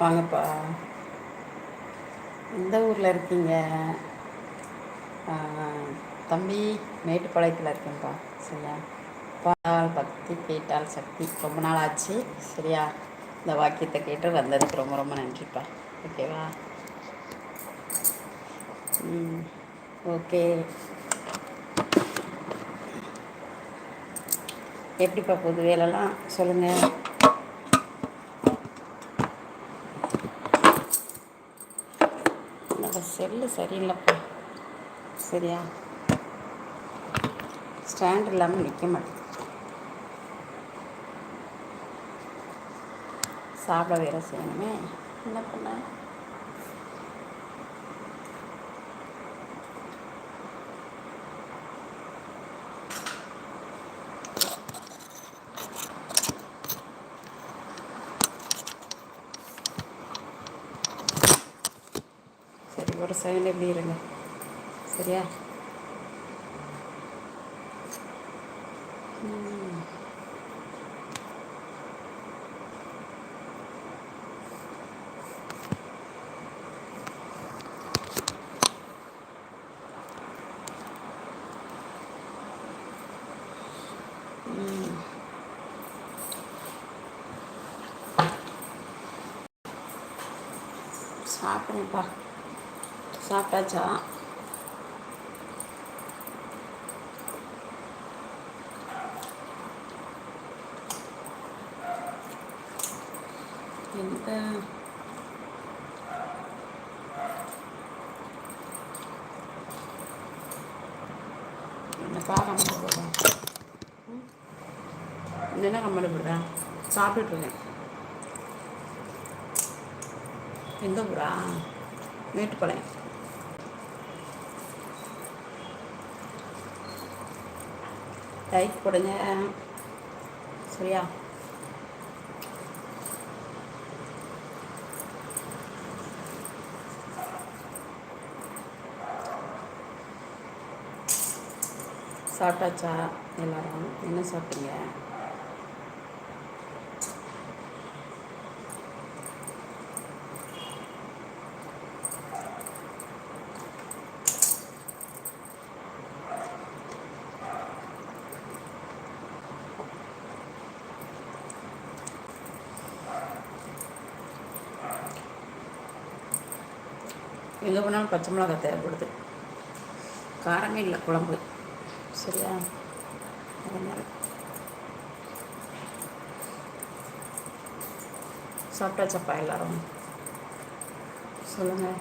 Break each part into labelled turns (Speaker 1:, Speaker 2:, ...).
Speaker 1: வாங்கப்பா. எந்த ஊரில் இருக்கீங்க? தம்பி மேட்டுப்பாளையத்தில் இருக்கேன்ப்பா. சரியா? பால் பக்தி கேட்டால் சக்தி. ரொம்ப நாள் ஆச்சு. சரியா? இந்த வாக்கியத்தை கேட்டு வந்ததுக்கு ரொம்ப ரொம்ப நன்றிப்பா. ஓகேவா? ம் ஓகே. எப்படிப்பா புது வேலைலாம்? சொல்லுங்கள் நம்ம சரியில்லைப்பா. சரியா? ஸ்டாண்ட் இல்லாமல் நிற்க மாட்டேன். சாப்பிட வேற செய்யணுமே. என்ன பண்ண? சைடில் எப்படி இருங்க. சரியா? சாப்பிட்றேன்ப்பா சாப்பிட்டாச்சா? எந்த? என்னப்பா கம்மல போடுறேன் என்ன கம்மல போடுறேன் சாப்பிட்டுட்டு இருக்கேன். எந்த ஊரா மேட்டுப்பாளையம் லைக் போடுங்க சரியா சாப்பிட்டாச்சா? எல்லாரும். என்ன சாப்பிட்டீங்க? எங்கே போனாலும் பச்சை மிளகாய் தேவைப்படுது. காரமே இல்லை குழம்பு. சரியா? அதனால். சாப்பிட்டாச்சப்பா எல்லாரும்? சொல்லுங்கள்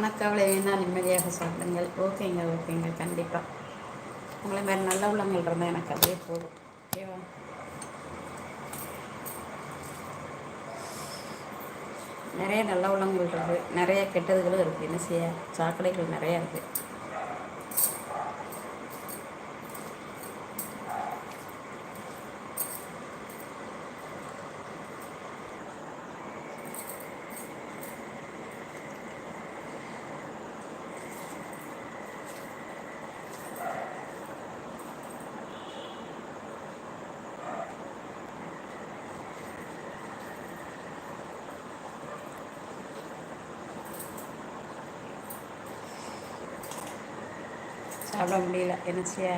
Speaker 1: மனக்கவலை வேணால் நிம்மதியாக சாப்பிடுங்கள். ஓகேங்க ஓகேங்க கண்டிப்பாக உங்களை மாதிரி நல்ல உள்ளங்கள் இருந்தால் எனக்கு அதே போதும். ஓகேவா? நிறைய நல்ல உள்ளங்கள் இருக்குது நிறைய கெட்டதுகளும் இருக்குது என்ன செய்ய? சாக்கடைகள் நிறையா இருக்குது சாப்பிட முடியல. என்ன செய்ய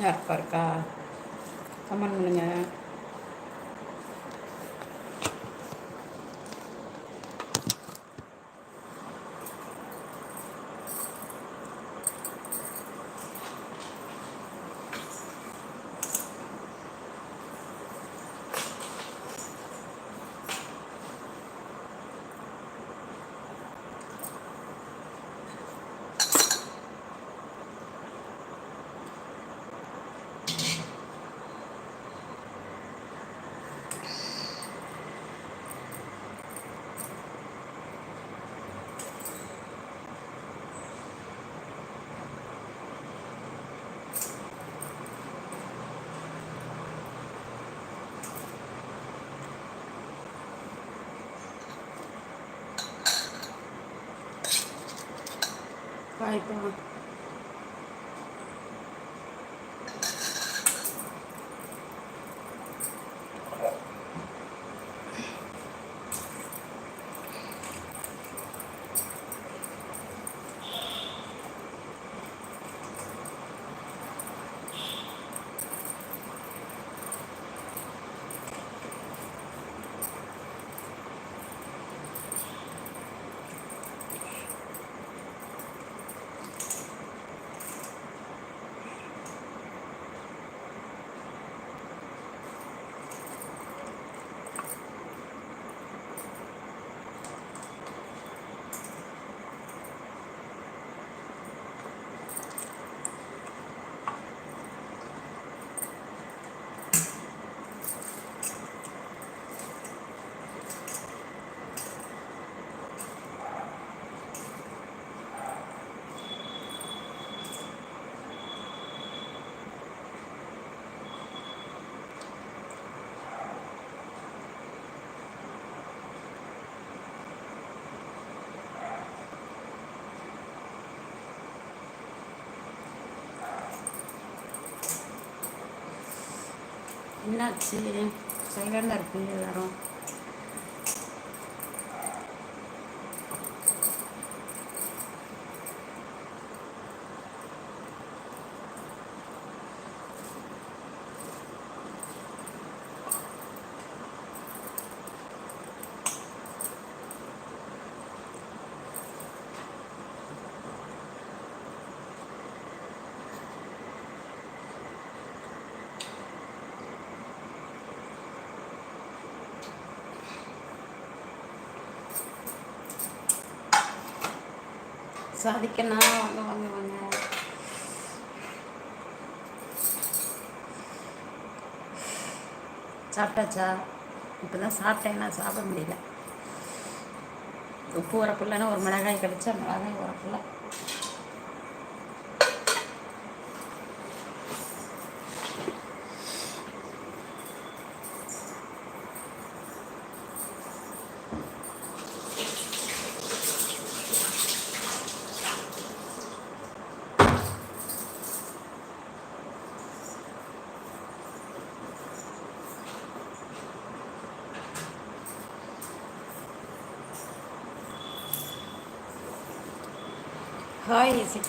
Speaker 1: யாருக்கா இருக்கா? கமெண்ட் பண்ணுங்கள் 拜拜 என்னாச்சு? சைலண்டாக இருக்குது எல்லாரும். சாதிக்கண்ணா வாங்க வாங்க வாங்க சாப்பிட்டாச்சா? இப்போ தான் சாப்பிட்டேன்னா சாப்பிட முடியல. உப்பு உரப்புலன்னா ஒரு மிளகாய் கிடச்சா மிளகாய் உரப்புல.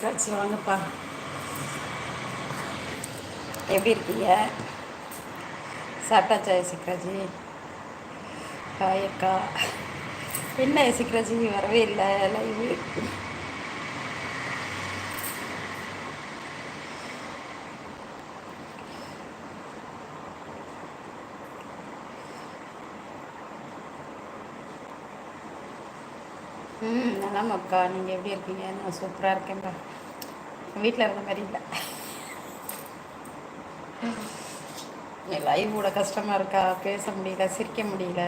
Speaker 1: ஹாய் வாங்கப்பா. எப்படி இருக்கீங்க? சாப்பிட்டாச்சா சிக்ராஜி ஹாய் அக்கா என்ன சிக்ராஜி வரவே இல்லை லைவ் ம் நலம் அக்கா நீங்கள் எப்படி இருக்கீங்க? நான் சூப்பராக இருக்கேன்ப்பா. வீட்டில் இருந்த மாதிரி இல்லை. லைவோட கூட கஷ்டமாக இருக்கா? பேச முடியல சிரிக்க முடியல.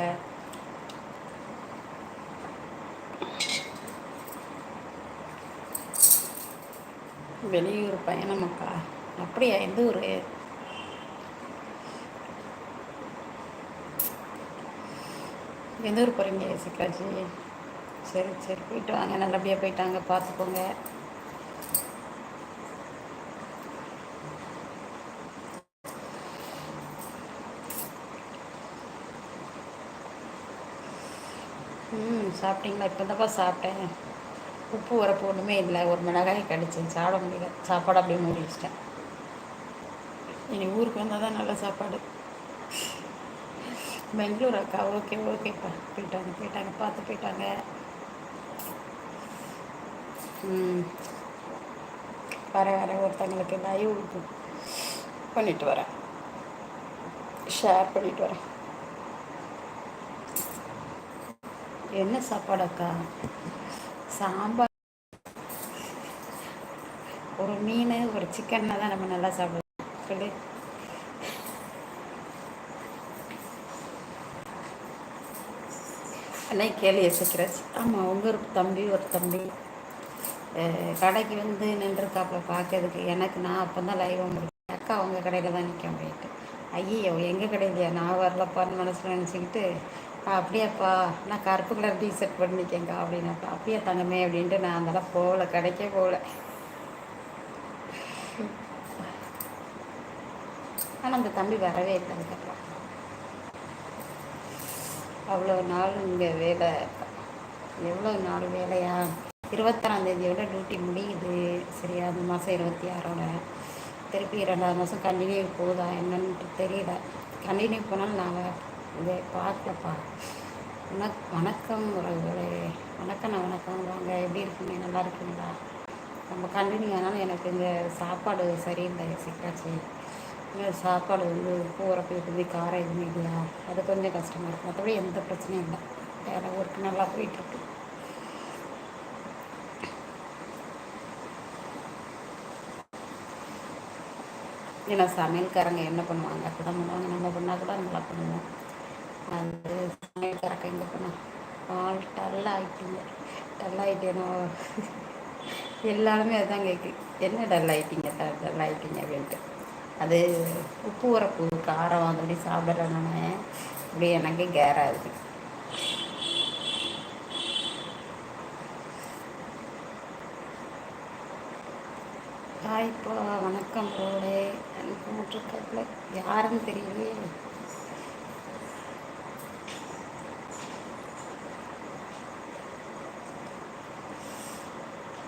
Speaker 1: வெளியூர் பயணம் அக்கா அப்படியா? எந்த ஊர்? எந்த ஊர் போகிறீங்க சிக்காஜி சரி சரி. போயிட்டு வாங்க. நல்லபடியாக போயிட்டாங்க பார்த்துக்கோங்க ம் சாப்பிட்டீங்களா? இப்போ தான்ப்பா சாப்பிட்டேன். உப்பு உரப்பு ஒன்றுமே இல்லை. ஒரு மிளகாய் கடிச்சேன். சாப்பிட முடியல. சாப்பாடு அப்படியே மூடி வச்சிட்டேன். இனி ஊருக்கு வந்தால் தான் நல்ல சாப்பாடு. பெங்களூர் அக்கா ஓகே ஓகேப்பா. போயிட்டாங்க போயிட்டாங்க. பார்த்து போயிட்டாங்க. வர வர ஒருத்தங்களுக்கு லைவ் பண்ணிட்டு வரேன். ஷேர் பண்ணிட்டு வரேன். என்ன சாப்பாடு அக்கா? சாம்பார். ஒரு மீன் ஒரு சிக்கன்னா தான் நம்ம நல்லா சாப்பிடுவோம். சொல்லி. அன்னை கேள்வி யோசிக்கிறாச்சு ஆமாம் உங்கள் தம்பி ஒரு தம்பி. கடைக்கு வந்து நின்றுருக்காப்புல பார்க்கறதுக்கு எனக்கு நான் அப்போ தான் லைவாக முடியும் அக்கா அவங்க கடையில் தான் நிற்க முடியிட்டு ஐயோ எங்கள் கடையிலையா? நான் வரலப்பான்னு மனசில் நினச்சிக்கிட்டு அப்படியாப்பா நான் கருப்பு கலர் டிஷர்ட் பண்ணிக்கேங்க அப்படின்னாப்பா. அப்படியே தங்கமே அப்படின்ட்டு நான் அதெல்லாம் போகல கிடைக்கே போகல. ஆனால் அந்த தம்பி வரவே இல்லை அதுக்கப்புறம். அவ்வளோ நாள் இங்கே வேலை. எவ்வளோ நாள் வேலையா? இருபத்தாறாந்தேதியோட டியூட்டி முடியுது. சரியா அந்த மாதம் இருபத்தி ஆறோட திருப்பி ரெண்டாவது மாதம் கண்டினியூ போகுதா என்னன்ட்டு தெரியல. கண்டினியூ போனாலும் நான் இதை பார்க்கலப்பா வணக்கம் உறவுகளே. வணக்கம் வணக்கம். வாங்க எப்படி இருக்கீங்க? நல்லா இருக்குங்களா? நம்ம கண்டினியூ ஆனாலும் எனக்கு இந்த சாப்பாடு சரியில்லை சிக்காச்சு. சாப்பாடு வந்து உப்பு உரப்பு எதுவுமே காரம் எதுவுமே இல்லையா? அது கொஞ்சம் கஷ்டமாக இருக்கும் மற்றபடி எந்த பிரச்சனையும் இல்லை. வேலை ஒர்க் நல்லா போயிட்டுருக்கு. ஏன்னா சமையல்காரங்க என்ன பண்ணுவாங்க? அப்படி தான் பண்ணுவாங்க நம்ம பண்ணால் கூட நல்லா பண்ணுவோம். அது சமையல்காரங்க இங்கே பண்ணோம் ஆள் டல் ஆகிட்டீங்க டல் ஆகிட்டேனோ எல்லாருமே அதுதான் கேட்கு என்ன டல் ஆகிட்டீங்க டல் ஆகிட்டீங்க அப்படின்ட்டு. அது உப்பு உரப்பு காரம் அப்படி சாப்பிட்றேன்னு இப்படி எனக்கு கேராகுது ஹாய்ப்பா வணக்கம் போலே. போட்டிருக்கல யாருன்னு தெரியலையே.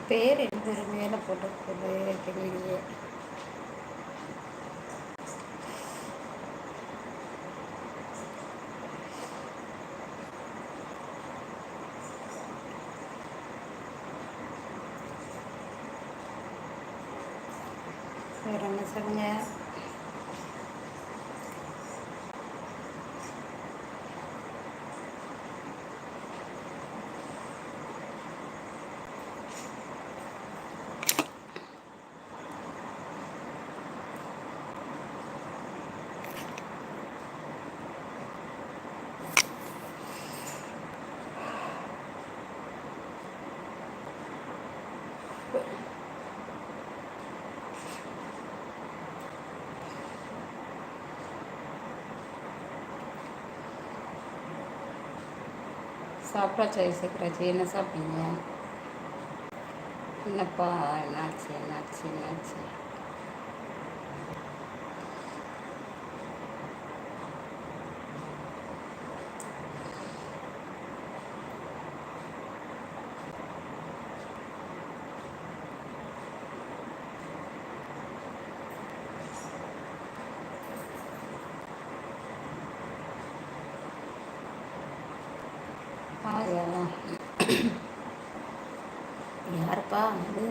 Speaker 1: பேர் எந்த மேலே போட்டிருக்குது தெரியலையே வேறு என்ன சொல்லுங்கள் சாப்பிட்டாச்சா இசைக்கிறாச்சு என்ன சாப்பிட்டீங்க? என்னப்பா என்னாச்சு என்னாச்சு என்னாச்சு யாருப்பா அது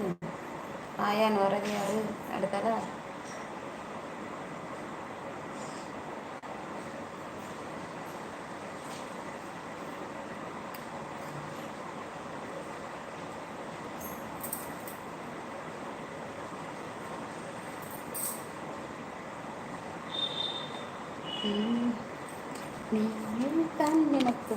Speaker 1: கல்யாணம் வர்றது யாரு அடுத்ததா நீ தான் எனக்கு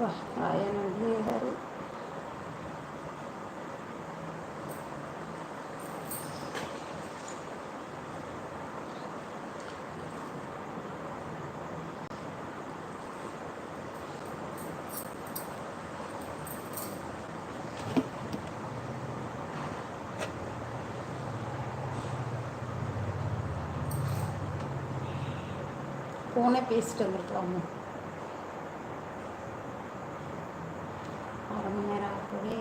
Speaker 1: சொல்லுப்பா ஆயன் வந்து ஃபோனே பேசிட்டு வந்துருக்கலாமோ அரை மணி நேரம் ஆகவே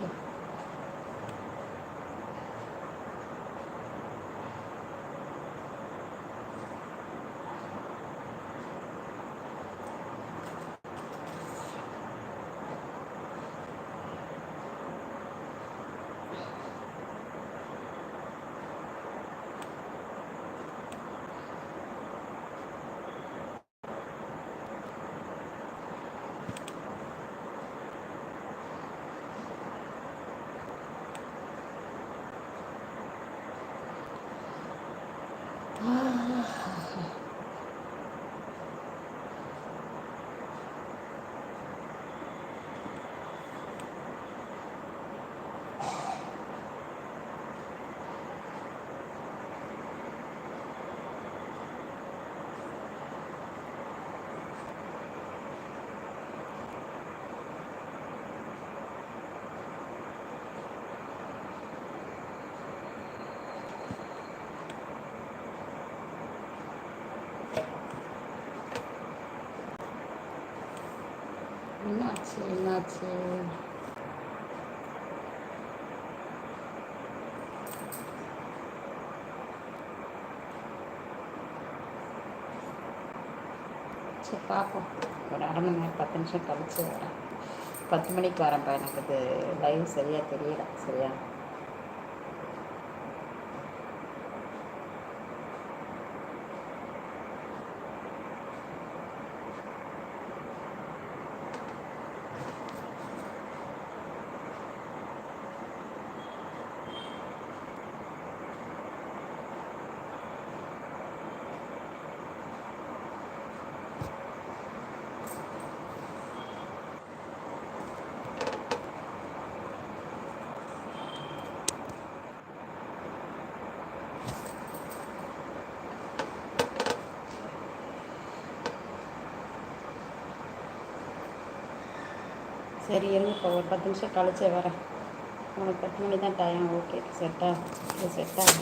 Speaker 1: என்னாச்சு என்னாச்சு சரி பார்ப்போம் ஒரு அரை மணி நேரம் பத்து நிமிஷம் கழிச்சு வரேன். பத்து மணிக்கு வரேன்ப்பா எனக்கு இது லைவ் சரியாக தெரியல. சரியா? சரி இருங்கப்பா ஒரு பத்து நிமிஷம் கழிச்சே வரேன். உனக்கு பத்து மணி தான் டைம் ஓகே செட்டாக இது செட்டாக